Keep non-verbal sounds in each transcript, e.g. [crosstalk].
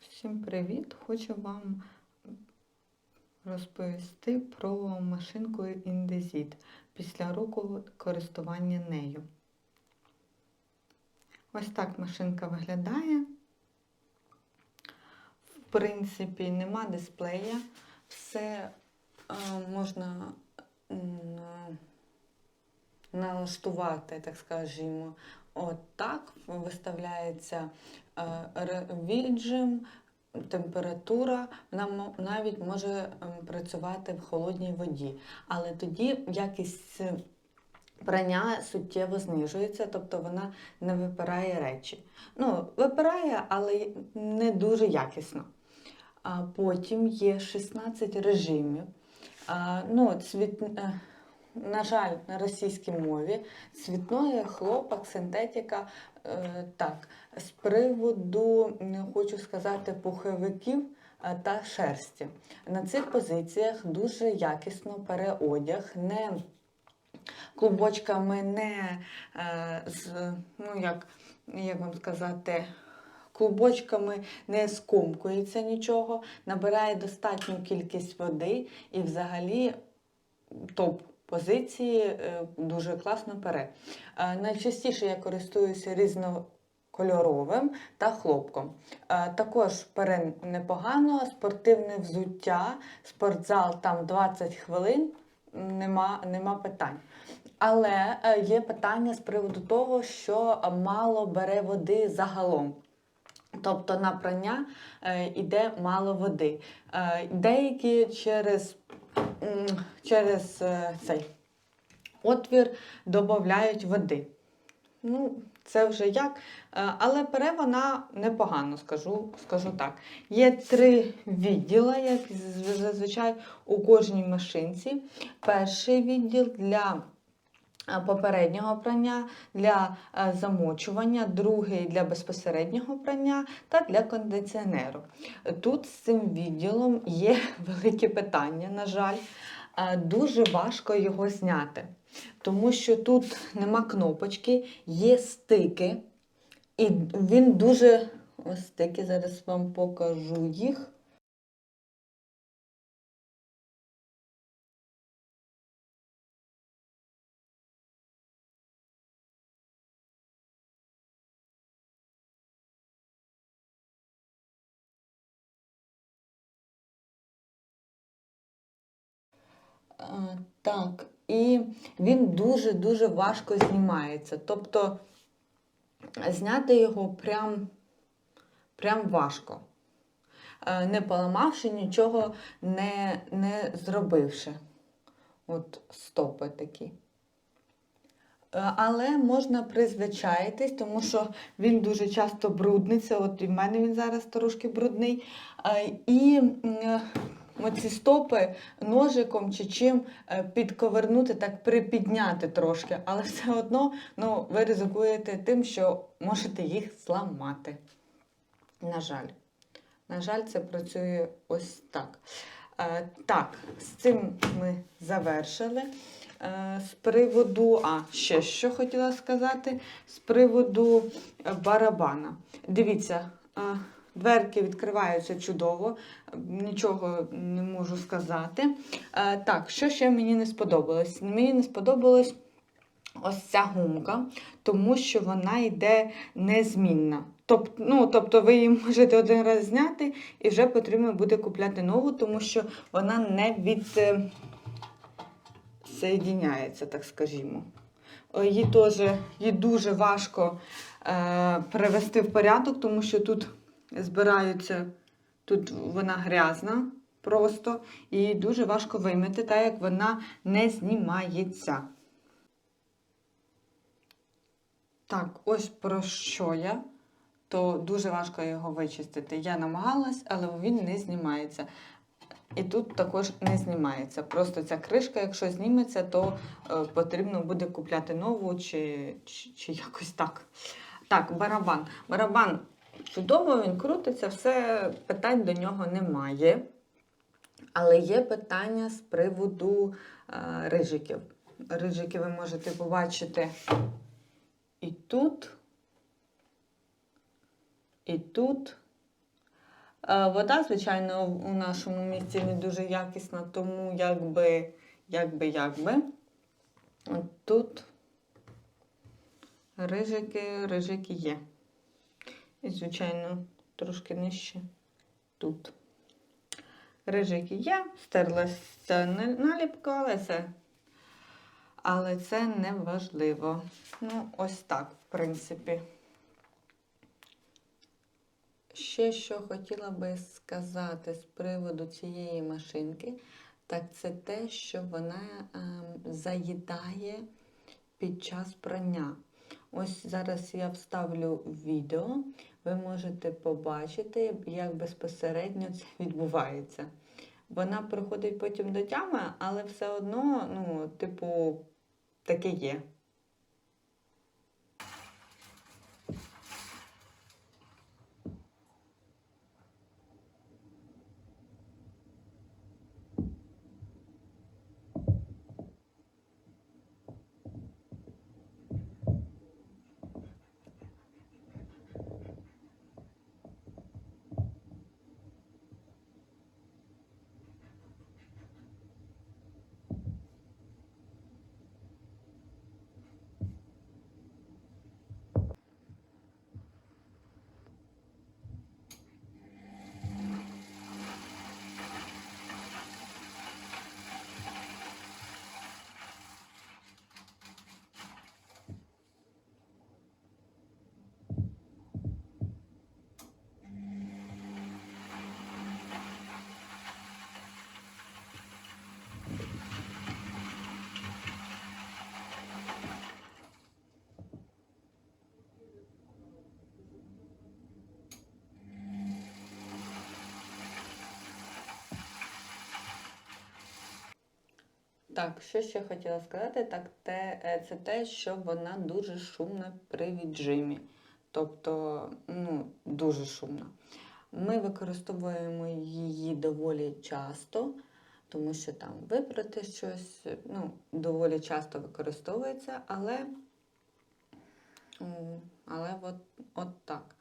Всім привіт! Хочу вам розповісти про машинку Indesit після року користування нею. Ось так машинка виглядає. В принципі, нема дисплея, все е, можна м, налаштувати, так скажімо, отак. Виставляється е, віджим, температура, вона навіть може ем, працювати в холодній воді. Але тоді якість прання суттєво знижується, тобто вона не випирає речі. Ну, випирає, але не дуже якісно. Потім є 16 режимів. Ну, цвіт, е, на жаль, на російській мові цвітної, хлопок, синтетика. Е, так, з приводу, хочу сказати, пуховиків е, та шерсті. На цих позиціях дуже якісно переодяг, не клубочками, не е, з, ну як, як вам сказати, клубочками не скомкується нічого, набирає достатню кількість води і взагалі топ. Позиції е, дуже класно пере. Е, Найчастіше я користуюся різнокольоровим та хлопком. Е, Також пере непогано, спортивне взуття, спортзал там 20 хвилин, нема, нема питань. Але є питання з приводу того, що мало бере води загалом. Тобто на прання йде мало води. Деякі через, через е, цей отвір додають води. Ну, це вже як. Е, Але пере вона непогано, скажу, скажу так. Є три відділи, як зазвичай у кожній машинці. Перший відділ для попереднього прання, для е, замочування, другий для безпосереднього прання та для кондиціонеру. Тут з цим відділом є [laughs] великі питання, на жаль. Е, Дуже важко його зняти, тому що тут нема кнопочки, є стики, і він дуже. Ось стики, зараз вам покажу їх. Так, і він дуже-дуже важко знімається. Тобто зняти його прям, прям важко. Е, Не поламавши нічого, не, не зробивши. От стопи такі. Е, Але можна призвичаїтись, тому що він дуже часто брудниться. От і в мене він зараз трошки брудний. Е, І оці стопи ножиком чи чим е, підковернути, так припідняти трошки, але все одно ну, ви ризикуєте тим, що можете їх зламати. На жаль. На жаль, це працює ось так. Е, так, з цим ми завершили. Е, з приводу, а ще що хотіла сказати, з приводу барабана. Дивіться, дверки відкриваються чудово, нічого не можу сказати. Е, так, що ще мені не сподобалось? Мені не сподобалось ось ця гумка, тому що вона йде незмінна. Тобто, ну, тобто ви її можете один раз зняти і вже потрібно буде купляти нову, тому що вона не від е, так скажімо. Її теж її дуже важко е, привести в порядок, тому що тут збираються, тут вона грязна просто, і дуже важко вимити, так як вона не знімається. Так, ось про що я, то дуже важко його вичистити. Я намагалась, але він не знімається. І тут також не знімається. Просто ця кришка, якщо зніметься, то е, потрібно буде купляти нову чи, чи, чи якось так. Так, барабан. Барабан чудово, він крутиться, все питань до нього немає. Але є питання з приводу е, рижиків. Рижики ви можете побачити і тут, і тут. Е, Вода, звичайно, у нашому місті не дуже якісна, тому якби, якби, якби. От Тут рижики, рижики є. І, звичайно, трошки нижче тут. Рижики є, стерлася наліпка, але це, але це не важливо. Ну, ось так, в принципі. Ще що хотіла би сказати з приводу цієї машинки, так це те, що вона ем, заїдає під час прання. Ось зараз я вставлю відео, ви можете побачити, як безпосередньо це відбувається. Вона приходить потім до тями, але все одно, ну, типу, таке є. Так, що ще хотіла сказати, так те, е, це те, що вона дуже шумна при віджимі. Тобто, ну, дуже шумна. Ми використовуємо її доволі часто, тому що там випрати щось, ну, доволі часто використовується, але, але от, от так.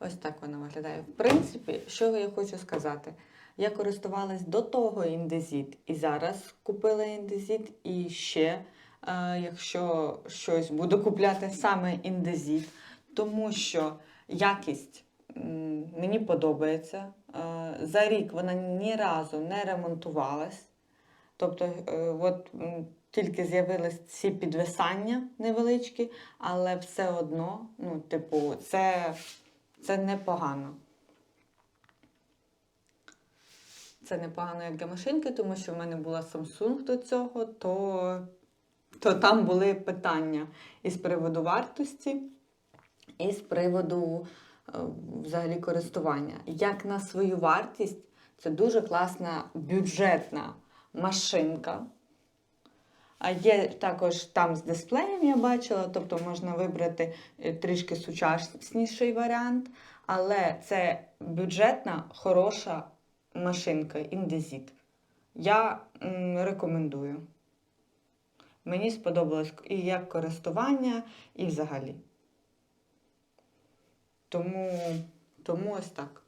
Ось так вона виглядає. В принципі, що я хочу сказати? Я користувалась до того індезіт і зараз купила індезіт, і ще, е, якщо щось буду купляти саме індезіт, тому що якість мені подобається. Е, За рік вона ні разу не ремонтувалась. Тобто, е, от тільки з'явились ці підвисання невеличкі, але все одно, ну, типу, це, це непогано. Це непогано як для машинки, тому що в мене була Samsung до цього, то, то там були питання і з приводу вартості, і з приводу е, взагалі користування. Як на свою вартість, це дуже класна бюджетна машинка. А є також там з дисплеєм, я бачила, тобто можна вибрати е, трішки сучасніший варіант, але це бюджетна, хороша машинка індезіт. Я рекомендую. Мені сподобалось і як користування, і взагалі. Тому, тому ось так.